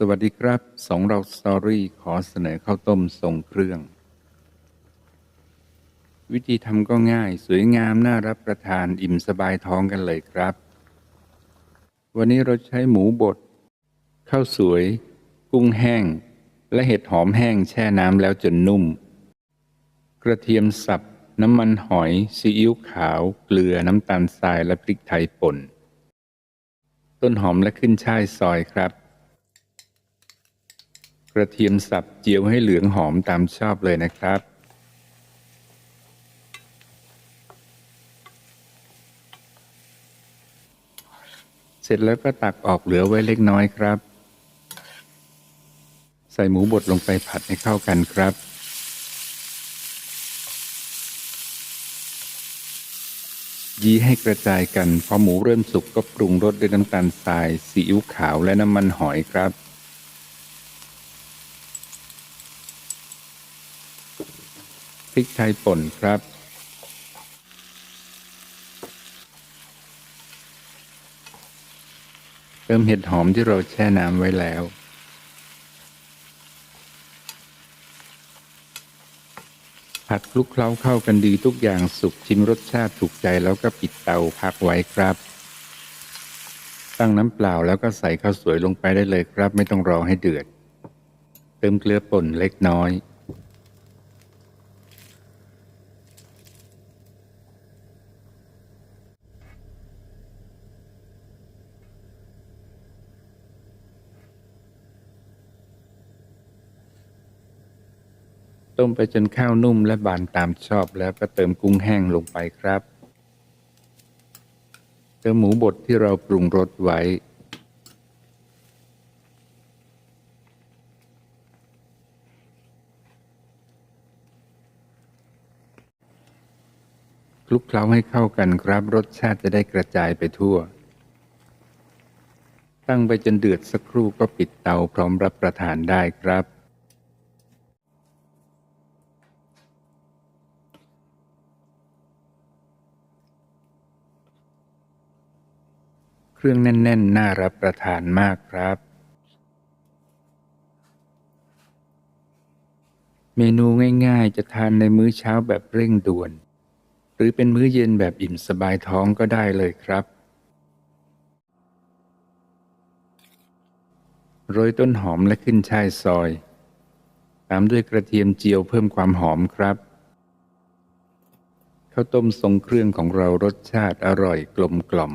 สวัสดีครับ สองเราสตอรี่ขอเสนอข้าวต้มทรงเครื่อง วิธีทำก็ง่าย สวยงามน่ารับประทานอิ่มสบายท้องกันเลยครับ วันนี้เราใช้หมูบดข้าวสวย กุ้งแห้ง และเห็ดหอมแห้งแช่น้ำแล้วจนนุ่ม กระเทียมสับ น้ำมันหอย ซีอิ๊วขาว เกลือน้ำตาลทรายและพริกไทยป่น ต้นหอมและขึ้นช่ายซอยครับ ระเทียมสับเจียวให้เหลืองหอมตามชอบเลยนะครับ เสร็จแล้วก็ตักออกเหลือไว้เล็กน้อยครับ ใส่หมูบดลงไปผัดให้เข้ากันครับยีให้กระจายกัน พอหมูเริ่มสุกก็ปรุงรสด้วยน้ำตาลทรายซีอิ๊วขาวและน้ำมันหอยครับ ริกไทยป่นครับ เติมเห็ดหอมที่เราแช่น้ำไว้แล้ว ผัดคลุกเคล้าเข้ากันดีทุกอย่างสุกชิมรสชาติถูกใจแล้วก็ปิดเตาพักไว้ครับ ตั้งน้ำเปล่าแล้วก็ใส่ข้าวสวยลงไปได้เลยครับ ไม่ต้องรอให้เดือด เติมเกลือป่นเล็กน้อย ต้มไปจนข้าวนุ่มและบานตามชอบแล้วก็เติมกุ้งแห้งลงไปครับ เติมหมูบดที่เราปรุงรสไว้ คลุกเคล้าให้เข้ากันครับ รสชาติจะได้กระจายไปทั่ว ตั้งไปจนเดือดสักครู่ก็ปิดเตาพร้อมรับประทานได้ครับ เครื่องแน่น ๆ น่ารับประทานมากครับ เมนูง่าย ๆ จะทานในมื้อเช้าแบบเร่งด่วน หรือเป็นมื้อเย็นแบบอิ่มสบายท้องก็ได้เลยครับ โรยต้นหอมและขึ้นช่ายซอย ตามด้วยกระเทียมเจียวเพิ่มความหอมครับข้าวต้มทรงเครื่องของเรารสชาติอร่อยกลมกล่อม